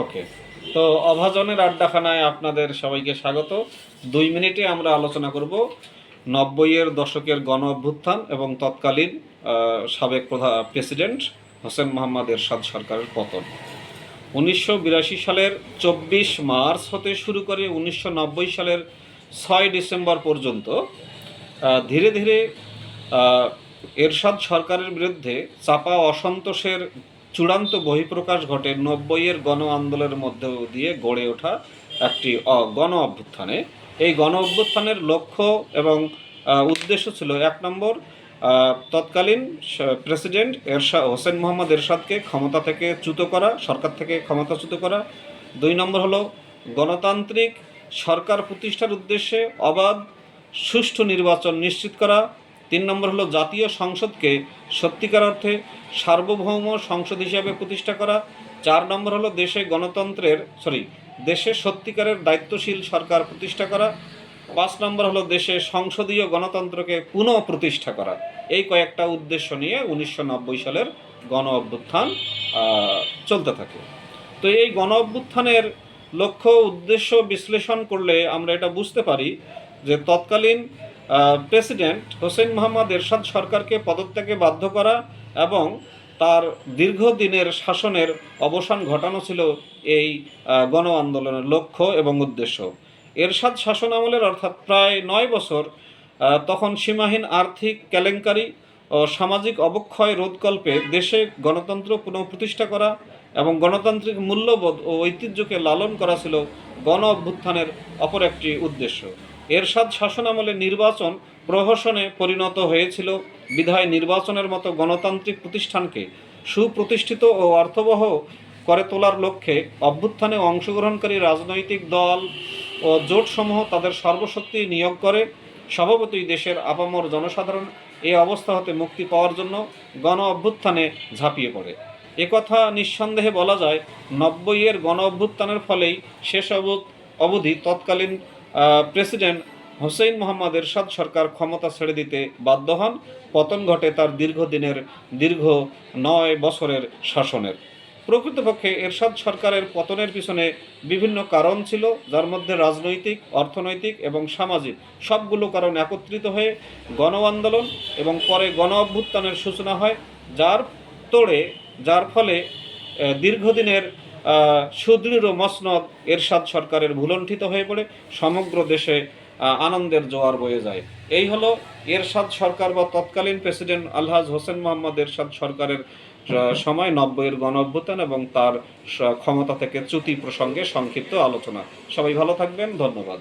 ওকে তো অভাজনের আড্ডাখানায় আপনাদের সবাইকে স্বাগত। দুই মিনিটে আমরা আলোচনা করব নব্বইয়ের দশকের গণ অভ্যুত্থান এবং তৎকালীন সাবেক প্রধান প্রেসিডেন্ট হোসেন মোহাম্মদ এরশাদ সরকারের পতন। উনিশশো বিরাশি সালের চব্বিশ মার্চ হতে শুরু করে উনিশশো নব্বই সালের ছয় ডিসেম্বর পর্যন্ত ধীরে ধীরে এরশাদ সরকারের বিরুদ্ধে চাপা অসন্তোষের চূড়ান্ত বহিঃপ্রকাশ ঘটে নব্বইয়ের গণ আন্দোলনের মধ্য দিয়ে গড়ে ওঠা একটি গণ অভ্যুত্থানে। এই গণ অভ্যুত্থানের লক্ষ্য এবং উদ্দেশ্য ছিল এক নম্বর তৎকালীন প্রেসিডেন্ট এরশাদ, হোসেন মোহাম্মদ এরশাদকে ক্ষমতা থেকে চ্যুত করা, সরকার থেকে ক্ষমতাচ্যুত করা। দুই নম্বর হলো গণতান্ত্রিক সরকার প্রতিষ্ঠার উদ্দেশ্যে অবাধ, সুষ্ঠু নির্বাচন নিশ্চিত করা। তিন নম্বর হলো জাতীয় সংসদকে সত্যিকার অর্থে সার্বভৌম সংসদ হিসাবে প্রতিষ্ঠা করা। চার নম্বর হলো দেশে গণতন্ত্রের সরি দেশে সত্যিকারের দায়িত্বশীল সরকার প্রতিষ্ঠা করা। পাঁচ নম্বর হলো দেশে সংসদীয় গণতন্ত্রকে পুনঃ প্রতিষ্ঠা করা। এই কয়েকটা উদ্দেশ্য নিয়ে উনিশশো নব্বই সালের গণ অভ্যুত্থান চলতে থাকে। তো এই গণ অভ্যুত্থানের লক্ষ্য, উদ্দেশ্য বিশ্লেষণ করলে আমরা এটা বুঝতে পারি যে তৎকালীন প্রেসিডেন্ট হোসেন মোহাম্মদ এরশাদ সরকারকে পদত্যাগে বাধ্য করা এবং তার দীর্ঘদিনের শাসনের অবসান ঘটানো ছিল এই গণ আন্দোলনের লক্ষ্য এবং উদ্দেশ্য। এরশাদ শাসন আমলের অর্থাৎ প্রায় নয় বছর তখন সীমাহীন আর্থিক কেলেঙ্কারি ও সামাজিক অবক্ষয় রোধকল্পে দেশে গণতন্ত্র পুনঃপ্রতিষ্ঠা করা এবং গণতান্ত্রিক মূল্যবোধ ও ঐতিহ্যকে লালন করা ছিল গণ অভ্যুত্থানের অপর একটি উদ্দেশ্য। এরশাদ শাসন আমলে নির্বাচন প্রহসনে পরিণত হয়েছিল। বিধায় নির্বাচনের মতো গণতান্ত্রিক প্রতিষ্ঠানকে সুপ্রতিষ্ঠিত ও অর্থবহ করে তোলার লক্ষ্যে অভ্যুত্থানে অংশগ্রহণকারী রাজনৈতিক দল ও জোটসমূহ তাদের সর্বশক্তি নিয়োগ করে। স্বভাবতই দেশের আপামর জনসাধারণ এ অবস্থা হতে মুক্তি পাওয়ার জন্য গণ অভ্যুত্থানে ঝাঁপিয়ে পড়ে। একথা নিঃসন্দেহে বলা যায়, নব্বইয়ের গণ অভ্যুত্থানের ফলেই শেষ অব- অবধি তৎকালীন প্রেসিডেন্ট হোসেন মোহাম্মদ এরশাদ সরকার ক্ষমতা ছেড়ে দিতে বাধ্য হন। পতন ঘটে তার দীর্ঘদিনের, দীর্ঘ নয় বছরের শাসনের। প্রকৃতপক্ষে এরশাদ সরকারের পতনের পিছনে বিভিন্ন কারণ ছিল, যার মধ্যে রাজনৈতিক, অর্থনৈতিক এবং সামাজিক সবগুলো কারণ একত্রিত হয়ে গণ আন্দোলন এবং পরে গণ অভ্যুত্থানের সূচনা হয়, যার তোড়ে, যার ফলে দীর্ঘদিনের সুদৃঢ় মসনদ এরশাদ সরকারের ভুলণ্ঠিত হয়ে পড়ে, সমগ্র দেশে আনন্দের জোয়ার বয়ে যায়। এই হলো এরশাদ সরকার বা তৎকালীন প্রেসিডেন্ট আলহাজ হোসেন মোহাম্মদ এরশাদ সরকারের সময় নব্বইয়ের গণ অভ্যুত্থান এবং তার ক্ষমতা থেকে চ্যুতি প্রসঙ্গে সংক্ষিপ্ত আলোচনা। সবাই ভালো থাকবেন, ধন্যবাদ।